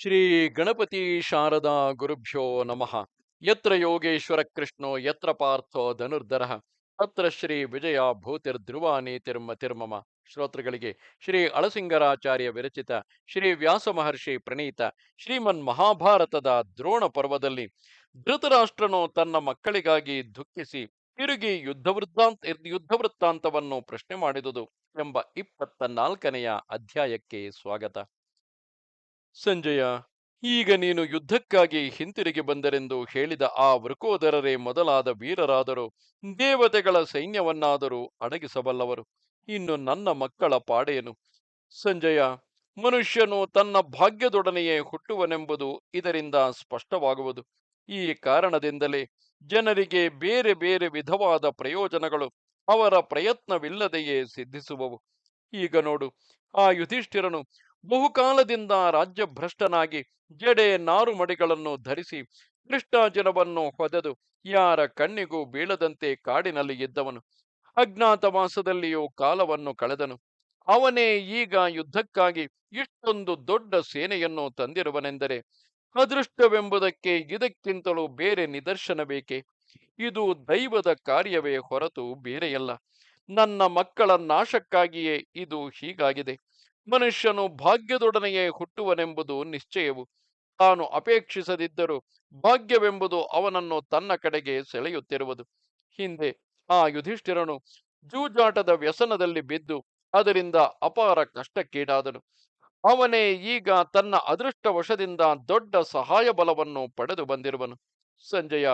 ಶ್ರೀ ಗಣಪತಿ ಶಾರದಾ ಗುರುಭ್ಯೋ ನಮಃ. ಯತ್ರ ಯೋಗೇಶ್ವರ ಕೃಷ್ಣೋ, ಯತ್ರ ಪಾರ್ಥೋ ಧನುರ್ಧರ. ತತ್ರ ಶ್ರೀ ವಿಜಯ ಧ್ರುವಾನಿ ನೀತಿರ್ಮ ತಿರ್ಮಮ. ಶ್ರೋತೃಗಳಿಗೆ ಶ್ರೀ ಅಳಸಿಂಗರಾಚಾರ್ಯ ವಿರಚಿತ ಶ್ರೀ ವ್ಯಾಸ ಮಹರ್ಷಿ ಪ್ರಣೀತ ಶ್ರೀಮನ್ ಮಹಾಭಾರತದ ದ್ರೋಣ ಪರ್ವದಲ್ಲಿ ಧೃತರಾಷ್ಟ್ರನು ತನ್ನ ಮಕ್ಕಳಿಗಾಗಿ ದುಃಖಿಸಿ ತಿರುಗಿ ಯುದ್ಧ ವೃತ್ತಾಂತ, ಯುದ್ಧ ವೃತ್ತಾಂತವನ್ನು ಪ್ರಶ್ನೆ ಮಾಡಿದುದು ಎಂಬ ಇಪ್ಪತ್ತ ನಾಲ್ಕನೆಯ ಅಧ್ಯಾಯಕ್ಕೆ ಸ್ವಾಗತ. ಸಂಜಯ, ಈಗ ನೀನು ಯುದ್ಧಕ್ಕಾಗಿ ಹಿಂತಿರುಗಿ ಬಂದರೆಂದು ಹೇಳಿದ ಆ ವೃಕೋದರರೇ ಮೊದಲಾದ ವೀರರಾದರೂ. ದೇವತೆಗಳ ಸೈನ್ಯವನ್ನಾದರೂ ಅಡಗಿಸಬಲ್ಲವರು. ಇನ್ನು ನನ್ನ ಮಕ್ಕಳ ಪಾಡೇನು? ಸಂಜಯ, ಮನುಷ್ಯನು ತನ್ನ ಭಾಗ್ಯದೊಡನೆಯೇ ಹುಟ್ಟುವನೆಂಬುದು ಇದರಿಂದ ಸ್ಪಷ್ಟವಾಗುವುದು. ಈ ಕಾರಣದಿಂದಲೇ ಜನರಿಗೆ ಬೇರೆ ಬೇರೆ ವಿಧವಾದ ಪ್ರಯೋಜನಗಳು ಅವರ ಪ್ರಯತ್ನವಿಲ್ಲದೆಯೇ ಸಿದ್ಧಿಸುವವು. ಈಗ ನೋಡು, ಆ ಯುಧಿಷ್ಠಿರನು ಬಹುಕಾಲದಿಂದ ರಾಜ್ಯಭ್ರಷ್ಟನಾಗಿ ಜಡೆ ನಾರುಮಡಿಗಳನ್ನು ಧರಿಸಿ ಕೃಷ್ಣಾಜನವನ್ನು ಹೊದೆದು ಯಾರ ಕಣ್ಣಿಗೂ ಬೀಳದಂತೆ ಕಾಡಿನಲ್ಲಿ ಇದ್ದವನು ಅಜ್ಞಾತವಾಸದಲ್ಲಿಯೂ ಕಾಲವನ್ನು ಕಳೆದನು. ಅವನೇ ಈಗ ಯುದ್ಧಕ್ಕಾಗಿ ಇಷ್ಟೊಂದು ದೊಡ್ಡ ಸೇನೆಯನ್ನು ತಂದಿರುವನೆಂದರೆ ಅದೃಷ್ಟವೆಂಬುದಕ್ಕೆ ಇದಕ್ಕಿಂತಲೂ ಬೇರೆ ನಿದರ್ಶನ ಬೇಕೆ ಇದು ದೈವದ ಕಾರ್ಯವೇ ಹೊರತು ಬೇರೆಯಲ್ಲ. ನನ್ನ ಮಕ್ಕಳ ನಾಶಕ್ಕಾಗಿಯೇ ಇದು ಹೀಗಾಗಿದೆ. ಮನುಷ್ಯನು ಭಾಗ್ಯದೊಡನೆಯೇ ಹುಟ್ಟುವನೆಂಬುದು ನಿಶ್ಚಯವು. ತಾನು ಅಪೇಕ್ಷಿಸದಿದ್ದರೂ ಭಾಗ್ಯವೆಂಬುದು ಅವನನ್ನು ತನ್ನ ಕಡೆಗೆ ಸೆಳೆಯುತ್ತಿರುವುದು. ಹಿಂದೆ ಆ ಯುಧಿಷ್ಠಿರನು ಜೂಜಾಟದ ವ್ಯಸನದಲ್ಲಿ ಬಿದ್ದು ಅದರಿಂದ ಅಪಾರ ಕಷ್ಟಕ್ಕೀಡಾದನು. ಅವನೇ ಈಗ ತನ್ನ ಅದೃಷ್ಟ ವಶದಿಂದ ದೊಡ್ಡ ಸಹಾಯ ಬಲವನ್ನು ಪಡೆದು ಬಂದಿರುವನು. ಸಂಜಯ,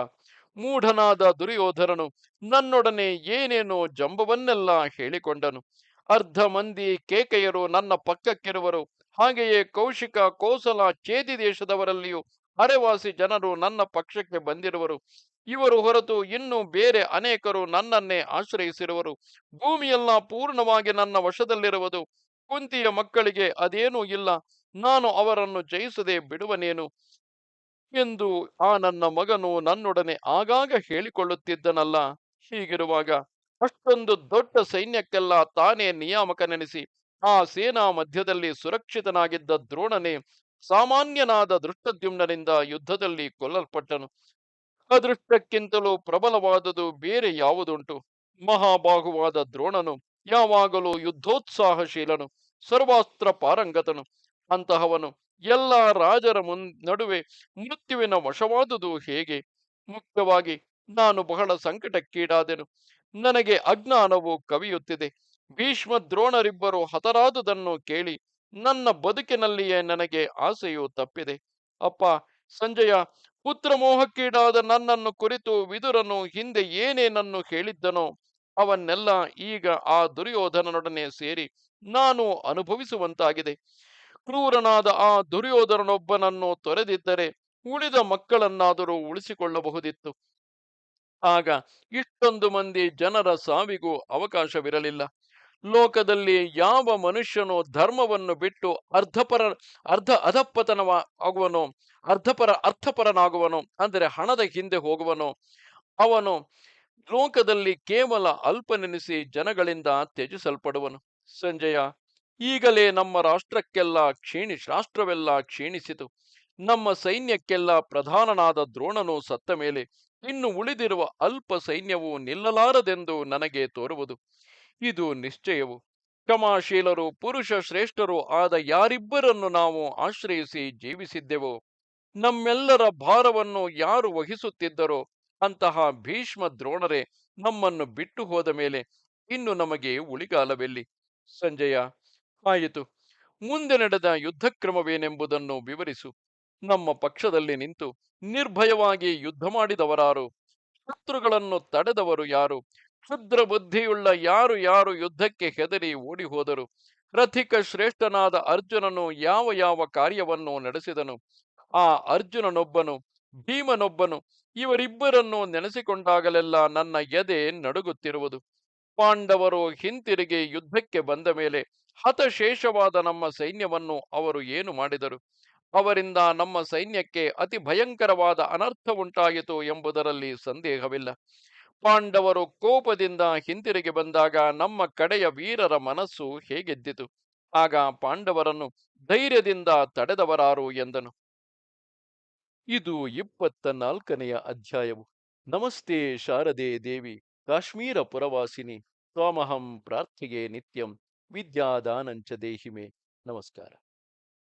ಮೂಢನಾದ ದುರ್ಯೋಧರನು ನನ್ನೊಡನೆ ಏನೇನೋ ಜಂಬವನ್ನೆಲ್ಲ ಹೇಳಿಕೊಂಡನು. ಅರ್ಧ ಮಂದಿ ಕೇಕೆಯರು ನನ್ನ ಪಕ್ಕಕ್ಕಿರುವರು. ಹಾಗೆಯೇ ಕೌಶಿಕ ಕೋಸಲ ಚೇದಿ ದೇಶದವರಲ್ಲಿಯೂ ಅರೆವಾಸಿ ಜನರು ನನ್ನ ಪಕ್ಷಕ್ಕೆ ಬಂದಿರುವರು. ಇವರು ಹೊರತು ಇನ್ನು ಬೇರೆ ಅನೇಕರು ನನ್ನನ್ನೇ ಆಶ್ರಯಿಸಿರುವರು. ಭೂಮಿಯೆಲ್ಲ ಪೂರ್ಣವಾಗಿ ನನ್ನ ವಶದಲ್ಲಿರುವುದು. ಕುಂತಿಯ ಮಕ್ಕಳಿಗೆ ಅದೇನೂ ಇಲ್ಲ. ನಾನು ಅವರನ್ನು ಜಯಿಸದೆ ಬಿಡುವನೇನು? ಎಂದು ಆ ನನ್ನ ಮಗನು ನನ್ನೊಡನೆ ಆಗಾಗ ಹೇಳಿಕೊಳ್ಳುತ್ತಿದ್ದನಲ್ಲ. ಹೀಗಿರುವಾಗ ಅಷ್ಟೊಂದು ದೊಡ್ಡ ಸೈನ್ಯಕ್ಕೆಲ್ಲ ತಾನೇ ನಿಯಾಮಕನೆನಿಸಿ ಆ ಸೇನಾ ಮಧ್ಯದಲ್ಲಿ ಸುರಕ್ಷಿತನಾಗಿದ್ದ ದ್ರೋಣನೇ ಸಾಮಾನ್ಯನಾದ ದೃಷ್ಟದ್ಯುಮ್ನರಿಂದ ಯುದ್ಧದಲ್ಲಿ ಕೊಲ್ಲಲ್ಪಟ್ಟನು. ಅದೃಷ್ಟಕ್ಕಿಂತಲೂ ಪ್ರಬಲವಾದುದು ಬೇರೆ ಯಾವುದುಂಟು. ಮಹಾಬಾಹುವಾದ ದ್ರೋಣನು ಯಾವಾಗಲೂ ಯುದ್ಧೋತ್ಸಾಹಶೀಲನು, ಸರ್ವಾಸ್ತ್ರ ಪಾರಂಗತನು. ಅಂತಹವನು ಎಲ್ಲ ರಾಜರ ಮುನ್, ನಡುವೆ ಮೃತ್ಯುವಿನ ವಶವಾದುದು ಹೇಗೆ? ಮುಖ್ಯವಾಗಿ ನಾನು ಬಹಳ ಸಂಕಟಕ್ಕೀಡಾದೆನು. ನನಗೆ ಅಜ್ಞಾನವು ಕವಿಯುತ್ತಿದೆ. ಭೀಷ್ಮ ದ್ರೋಣರಿಬ್ಬರು ಹತರಾದುದನ್ನು ಕೇಳಿ ನನ್ನ ಬದುಕಿನಲ್ಲಿಯೇ ನನಗೆ ಆಸೆಯು ತಪ್ಪಿದೆ. ಅಪ್ಪ, ಸಂಜಯ ಪುತ್ರ ಮೋಹಕ್ಕೀಡಾದ ನನ್ನನ್ನು ಕುರಿತು ವಿದುರನು ಹಿಂದೆ ಏನೇನನ್ನು ಹೇಳಿದ್ದನೋ ಅವನ್ನೆಲ್ಲ ಈಗ ಆ ದುರ್ಯೋಧನನೊಡನೆ ಸೇರಿ ನಾನು ಅನುಭವಿಸುವಂತಾಗಿದೆ. ಕ್ರೂರನಾದ ಆ ದುರ್ಯೋಧನನೊಬ್ಬನನ್ನು ತೊರೆದಿದ್ದರೆ ಉಳಿದ ಮಕ್ಕಳನ್ನಾದರೂ ಉಳಿಸಿಕೊಳ್ಳಬಹುದಿತ್ತು. ಆಗ ಇಷ್ಟೊಂದು ಮಂದಿ ಜನರ ಸಾವಿಗೂ ಅವಕಾಶವಿರಲಿಲ್ಲ. ಲೋಕದಲ್ಲಿ ಯಾವ ಮನುಷ್ಯನು ಧರ್ಮವನ್ನು ಬಿಟ್ಟು ಅರ್ಧಪರ, ಅರ್ಧ ಅಧಪತನವ ಆಗುವನು, ಅರ್ಧಪರ ಅರ್ಥಪರನಾಗುವನು, ಅಂದರೆ ಹಣದ ಹಿಂದೆ ಹೋಗುವನು, ಅವನು ಲೋಕದಲ್ಲಿ ಕೇವಲ ಅಲ್ಪನೆನಿಸಿ ಜನಗಳಿಂದ ತ್ಯಜಿಸಲ್ಪಡುವನು. ಸಂಜಯ, ಈಗಲೇ ನಮ್ಮ ರಾಷ್ಟ್ರಕ್ಕೆಲ್ಲ ಕ್ಷೀಣಿ ರಾಷ್ಟ್ರವೆಲ್ಲ ಕ್ಷೀಣಿಸಿತು. ನಮ್ಮ ಸೈನ್ಯಕ್ಕೆಲ್ಲ ಪ್ರಧಾನನಾದ ದ್ರೋಣನು ಸತ್ತ ಮೇಲೆ ಇನ್ನು ಉಳಿದಿರುವ ಅಲ್ಪ ಸೈನ್ಯವು ನಿಲ್ಲಲಾರದೆಂದು ನನಗೆ ತೋರುವುದು. ಇದು ನಿಶ್ಚಯವು. ಕ್ಷಮಾಶೀಲರು, ಪುರುಷ ಶ್ರೇಷ್ಠರು ಆದ ಯಾರಿಬ್ಬರನ್ನು ನಾವು ಆಶ್ರಯಿಸಿ ಜೀವಿಸಿದ್ದೆವು. ನಮ್ಮೆಲ್ಲರ ಭಾರವನ್ನು ಯಾರು ವಹಿಸುತ್ತಿದ್ದರೋ ಅಂತಹ ಭೀಷ್ಮ ದ್ರೋಣರೇ, ನಮ್ಮನ್ನು ಬಿಟ್ಟು ಹೋದ ಮೇಲೆ ಇನ್ನು ನಮಗೆ ಉಳಿಗಾಲವೆಲ್ಲಿ. ಸಂಜಯ, ಆಯಿತು. ಮುಂದೆ ನಡೆದ ಯುದ್ಧಕ್ರಮವೇನೆಂಬುದನ್ನು ವಿವರಿಸು. ನಮ್ಮ ಪಕ್ಷದಲ್ಲಿ ನಿಂತು ನಿರ್ಭಯವಾಗಿ ಯುದ್ಧ ಮಾಡಿದವರಾರು, ಶತ್ರುಗಳನ್ನು ತಡೆದವರು ಯಾರು, ಕ್ಷುದ್ರ ಬುದ್ಧಿಯುಳ್ಳ ಯಾರು ಯಾರು ಯುದ್ಧಕ್ಕೆ ಹೆದರಿ ಓಡಿ ಹೋದರು ರಥಿಕ ಶ್ರೇಷ್ಠನಾದ ಅರ್ಜುನನು ಯಾವ ಯಾವ ಕಾರ್ಯವನ್ನು ನಡೆಸಿದನು, ಆ ಅರ್ಜುನನೊಬ್ಬನು, ಭೀಮನೊಬ್ಬನು, ಇವರಿಬ್ಬರನ್ನು ನೆನೆಸಿಕೊಂಡಾಗಲೆಲ್ಲ ನನ್ನ ಎದೆ ನಡುಗುತ್ತಿರುವುದು. ಪಾಂಡವರು ಹಿಂತಿರುಗಿ ಯುದ್ಧಕ್ಕೆ ಬಂದ ಮೇಲೆ ಹತಶೇಷವಾದ ನಮ್ಮ ಸೈನ್ಯವನ್ನು ಅವರು ಏನು ಮಾಡಿದರು? ಅವರಿಂದ ನಮ್ಮ ಸೈನ್ಯಕ್ಕೆ ಅತಿ ಭಯಂಕರವಾದ ಅನರ್ಥ ಉಂಟಾಯಿತು ಎಂಬುದರಲ್ಲಿ ಸಂದೇಹವಿಲ್ಲ. ಪಾಂಡವರು ಕೋಪದಿಂದ ಹಿಂತಿರುಗಿ ಬಂದಾಗ ನಮ್ಮ ಕಡೆಯ ವೀರರ ಮನಸ್ಸು ಹೇಗೆದ್ದಿತು? ಆಗ ಪಾಂಡವರನ್ನು ಧೈರ್ಯದಿಂದ ತಡೆದವರಾರು ಎಂದನು. ಇದು ಇಪ್ಪತ್ತ ನಾಲ್ಕನೆಯ ಅಧ್ಯಾಯವು. ನಮಸ್ತೆ ಶಾರದೆ ದೇವಿ, ಕಾಶ್ಮೀರ ಪುರವಾಸಿನಿ ಸ್ವಾಮಹಂ ಪ್ರಾರ್ಥಿಗೆ ನಿತ್ಯಂ, ವಿದ್ಯಾದಾನಂಚ ದೇಹಿಮೆ. ನಮಸ್ಕಾರ.